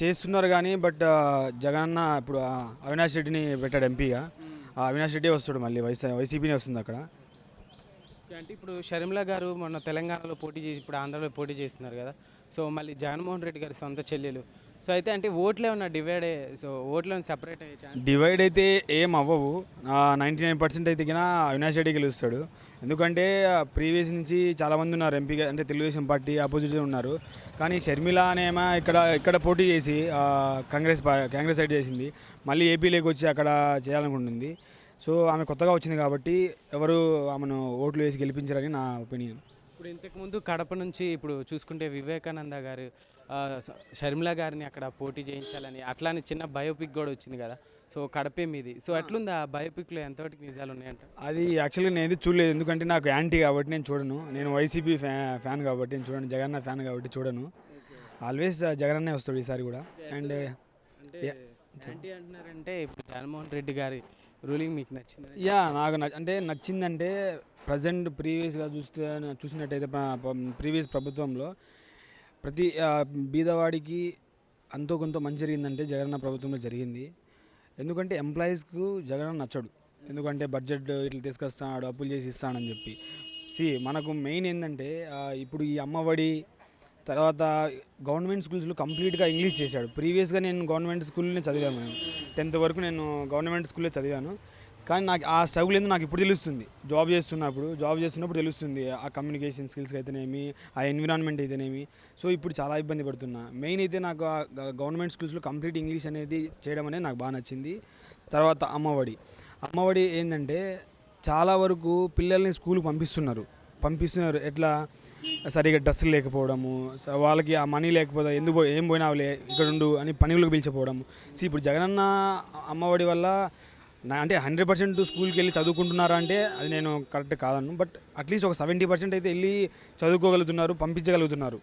చేస్తున్నారు కానీ బట్ జగన్ అన్న ఇప్పుడు అవినాష్ రెడ్డిని పెట్టాడు ఎంపీగా. ఆ అవినాష్ రెడ్డి వస్తాడు మళ్ళీ వైసీ వైసీపీనే వస్తుంది అక్కడ. అంటే ఇప్పుడు షర్మిల గారు మొన్న తెలంగాణలో పోటీ చేసి ఇప్పుడు ఆంధ్రాలో పోటీ చేస్తున్నారు కదా. సో మళ్ళీ జగన్మోహన్ రెడ్డి గారి సొంత చెల్లెలు. సో అయితే అంటే ఓట్లే ఉన్న డివైడ్ సో ఓట్లు సెపరేట్ అయ్యే ఛాన్స్ డివైడ్ అయితే ఏం అవ్వవు. నైంటీ నైన్ పర్సెంట్ అయితే కినా అవినాష్ రెడ్డి గెలుస్తాడు. ఎందుకంటే ప్రీవియస్ నుంచి చాలామంది ఉన్నారు ఎంపీగా అంటే తెలుగుదేశం పార్టీ ఆపోజిట్ ఉన్నారు. కానీ షర్మిల అనేమో ఇక్కడ ఇక్కడ పోటీ చేసి కాంగ్రెస్ కాంగ్రెస్ సైడ్ చేసింది. మళ్ళీ ఏపీలోకి వచ్చి అక్కడ చేయాలనుకుంటుంది. సో ఆమె కొత్తగా వచ్చింది కాబట్టి ఎవరు ఆమెను ఓట్లు వేసి గెలిపించారని నా ఒపీనియన్ ఇప్పుడు ఇంతకుముందు కడప నుంచి ఇప్పుడు చూసుకుంటే వివేకానంద గారు షర్మిల గారిని అక్కడ పోటీ చేయించాలని అట్లానే చిన్న బయోపిక్ కూడా వచ్చింది కదా. సో కడపే మీది. సో ఎట్లుంది ఆ బయోపిక్లో ఎంతవరకు నిజాలు ఉన్నాయంట? అది యాక్చువల్గా నేను ఏది చూడలేదు. ఎందుకంటే నాకు యాంటీ కాబట్టి నేను చూడను. నేను వైసీపీ ఫ్యా ఫ్యాన్ కాబట్టి నేను చూడను. జగన్న ఫ్యాన్ కాబట్టి చూడను. ఆల్వేస్ జగన్ అన్నే వస్తాడు ఈసారి కూడా. అండ్ అంటే ఇప్పుడు జగన్మోహన్ రెడ్డి గారి రూలింగ్ మీకు నచ్చింది? యా నాకు అంటే నచ్చిందంటే ప్రజెంట్ ప్రీవియస్గా చూస్తే చూసినట్టయితే ప్రీవియస్ ప్రభుత్వంలో ప్రతి బీదవాడికి అంతో కొంత మంచి జరిగిందంటే జగనన్న ప్రభుత్వంలో జరిగింది. ఎందుకంటే ఎంప్లాయీస్కు జగన్ నచ్చడు. ఎందుకంటే బడ్జెట్ ఇట్లా తీసుకొస్తాడు అప్పులు చేసి ఇస్తాడని చెప్పి. సి మనకు మెయిన్ ఏంటంటే ఇప్పుడు ఈ అమ్మఒడి తర్వాత గవర్నమెంట్ స్కూల్స్లో కంప్లీట్గా ఇంగ్లీష్ చేశాడు. ప్రీవియస్గా నేను గవర్నమెంట్ స్కూల్లోనే చదివాను నేను టెన్త్ వరకు నేను గవర్నమెంట్ స్కూల్లో చదివాను. కానీ నాకు ఆ స్ట్రగుల్ ఏందో నాకు ఇప్పుడు తెలుస్తుంది. జాబ్ చేస్తున్నప్పుడు జాబ్ చేస్తున్నప్పుడు తెలుస్తుంది. ఆ కమ్యూనికేషన్ స్కిల్స్ అయితేనేమి ఆ ఎన్విరాన్మెంట్ అయితేనేమి. సో ఇప్పుడు చాలా ఇబ్బంది పడుతున్నా. మెయిన్ అయితే నాకు ఆ గవర్నమెంట్ స్కూల్స్లో కంప్లీట్ ఇంగ్లీష్ అనేది చేయడం అనేది నాకు బాగా నచ్చింది. తర్వాత అమ్మఒడి. అమ్మఒడి ఏంటంటే చాలా వరకు పిల్లల్ని స్కూల్కి పంపిస్తున్నారు. పంపిస్తున్నారు. ఎట్లా? సరిగా డ్రెస్సులు లేకపోవడము వాళ్ళకి ఆ మనీ లేకపోతే ఎందుకు ఏం పోయినా ఇక్కడ ఉండు అని పనులకు పిలిచిపోవడము. సో ఇప్పుడు జగనన్న అమ్మఒడి వల్ల నా అంటే హండ్రెడ్ పర్సెంట్ స్కూల్కి వెళ్ళి చదువుకుంటున్నారా అంటే అది నేను కరెక్ట్ కాదను బట్ అట్లీస్ట్ ఒక సెవెంటీ పర్సెంట్ అయితే వెళ్ళి చదువుకోగలుగుతున్నారు పంపించగలుగుతున్నారు.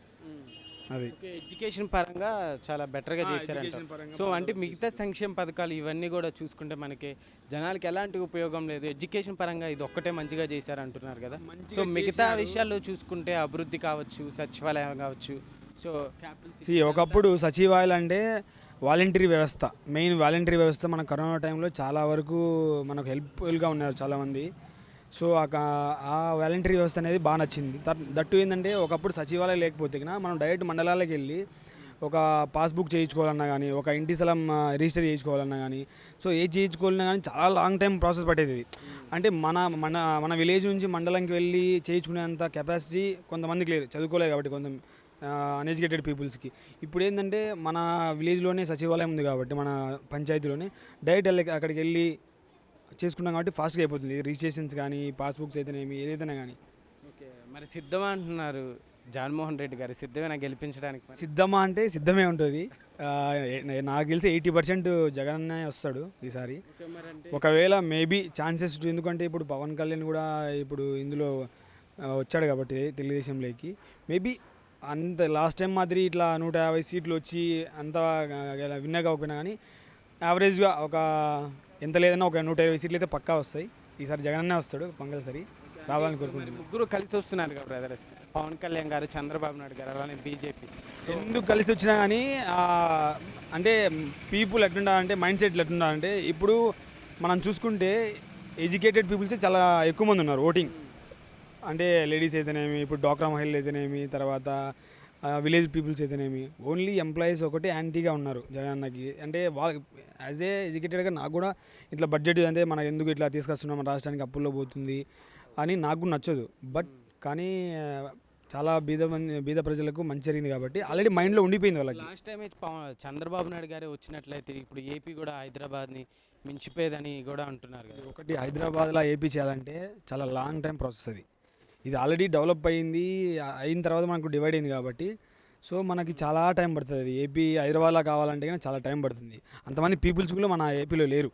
అది. ఓకే ఎడ్యుకేషన్ పరంగా చాలా బెటర్గా పరంగా సో అంటే మిగతా సంక్షేమ పథకాలు ఇవన్నీ కూడా చూసుకుంటే మనకి జనాలకి ఎలాంటి ఉపయోగం లేదు. ఎడ్యుకేషన్ పరంగా ఇది ఒక్కటే మంచిగా చేశారంటున్నారు కదా. సో మిగతా విషయాల్లో చూసుకుంటే అభివృద్ధి కావచ్చు సచివాలయం కావచ్చు. సి ఒకప్పుడు సచివాలయాలు అంటే వాలంటరీ వ్యవస్థ. మెయిన్ వాలంటరీ వ్యవస్థ మన కరోనా టైంలో చాలా వరకు మనకు హెల్ప్ఫుల్గా ఉన్నారు చాలామంది. సో ఆ ఆ వాలంటరీ వ్యవస్థ అనేది బాగా నచ్చింది. దట్- దట్టు ఏంటంటే ఒకప్పుడు సచివాలయం లేకపోతే మనం డైరెక్ట్ మండలాలకు వెళ్ళి ఒక పాస్బుక్ చేయించుకోవాలన్నా కానీ ఒక ఇంటి స్థలం రిజిస్టర్ చేయించుకోవాలన్నా కానీ సో ఏది చేయించుకోవాలన్నా కానీ చాలా లాంగ్ టైం ప్రాసెస్ పట్టేది అంటే మన మన మన విలేజ్ నుంచి మండలంకి వెళ్ళి చేయించుకునేంత కెపాసిటీ కొంతమందికి లేదు. చదువుకోలేదు కాబట్టి కొంత అన్ఎడ్యుకేటెడ్ పీపుల్స్కి ఇప్పుడు ఏంటంటే మన విలేజ్లోనే సచివాలయం ఉంది కాబట్టి మన పంచాయతీలోనే డైరెక్ట్ వెళ్ళి అక్కడికి వెళ్ళి చేసుకున్నాం కాబట్టి ఫాస్ట్గా అయిపోతుంది. రిజిస్ట్రేషన్స్ కానీ పాస్బుక్స్ అయితేనేమి ఏదైతేనే కానీ. ఓకే. మరి సిద్ధమా అంటున్నారు జగన్మోహన్ రెడ్డి గారు? సిద్ధమేనా గెలిపించడానికి? సిద్ధమా అంటే సిద్ధమే ఉంటుంది. నాకు తెలిసి ఎయిటీ పర్సెంట్ జగన్ అన్నే వస్తాడు ఈసారి. ఒకవేళ మేబీ ఛాన్సెస్ ఎందుకంటే ఇప్పుడు పవన్ కళ్యాణ్ కూడా ఇప్పుడు ఇందులో వచ్చాడు కాబట్టి తెలుగుదేశంలోకి. మేబీ అంత లాస్ట్ టైం మాదిరి ఇట్లా నూట యాభై సీట్లు వచ్చి అంత విన్నా కాకపోయినా కానీ యావరేజ్గా ఒక ఎంత లేదన్నా ఒక నూట ఇరవై సీట్లు అయితే పక్కా వస్తాయి. ఈసారి జగనన్నే వస్తాడు కంపల్సరీ రావాలని మరి కోరుకుంటున్నాను ముగ్గురు కలిసి వస్తున్నారు కదా బ్రదర్ పవన్ కళ్యాణ్ గారు చంద్రబాబు నాయుడు గారు అలానే బీజేపీ ఎందుకు కలిసి వచ్చినా కానీ అంటే పీపుల్ ఎట్లుండాలంటే మైండ్ సెట్ ఎట్లుండాలంటే ఇప్పుడు మనం చూసుకుంటే ఎడ్యుకేటెడ్ పీపుల్స్ చాలా ఎక్కువ మంది ఉన్నారు ఓటింగ్. అంటే లేడీస్ అయితేనేమి ఇప్పుడు డోక్రా మహిళలు అయితేనేమి తర్వాత విలేజ్ పీపుల్స్ అయితేనేమి. ఓన్లీ ఎంప్లాయీస్ ఒకటి యాంటీగా ఉన్నారు జగనన్నకి. అంటే వాళ్ళకి యాజ్ ఏ ఎడ్యుకేటెడ్గా నాకు కూడా ఇట్లా బడ్జెట్ అంటే మనం ఎందుకు ఇట్లా తీసుకొస్తున్నాం మన రాష్ట్రానికి అప్పుల్లో పోతుంది అని నాకు కూడా నచ్చదు. బట్ కానీ చాలా బీద మంది బీద ప్రజలకు మంచి జరిగింది కాబట్టి ఆల్రెడీ మైండ్లో ఉండిపోయింది వాళ్ళకి. లాస్ట్ టైం చంద్రబాబు నాయుడు గారే వచ్చినట్లయితే ఇప్పుడు ఏపీ కూడా హైదరాబాద్ని మించిపోయేదని కూడా అంటున్నారు ఒకటి హైదరాబాద్లో ఏపీ చేయాలంటే చాలా లాంగ్ టైం ప్రాసెస్ అది. ఇది ఆల్రెడీ డెవలప్ అయింది అయిన తర్వాత మనకు డివైడ్ అయింది కాబట్టి. సో మనకి చాలా టైం పడుతుంది. అది ఏపీ హైదరాబాద్లో కావాలంటే కానీ చాలా టైం పడుతుంది. అంతమంది పీపుల్స్ కూడా మన ఏపీలో లేరు.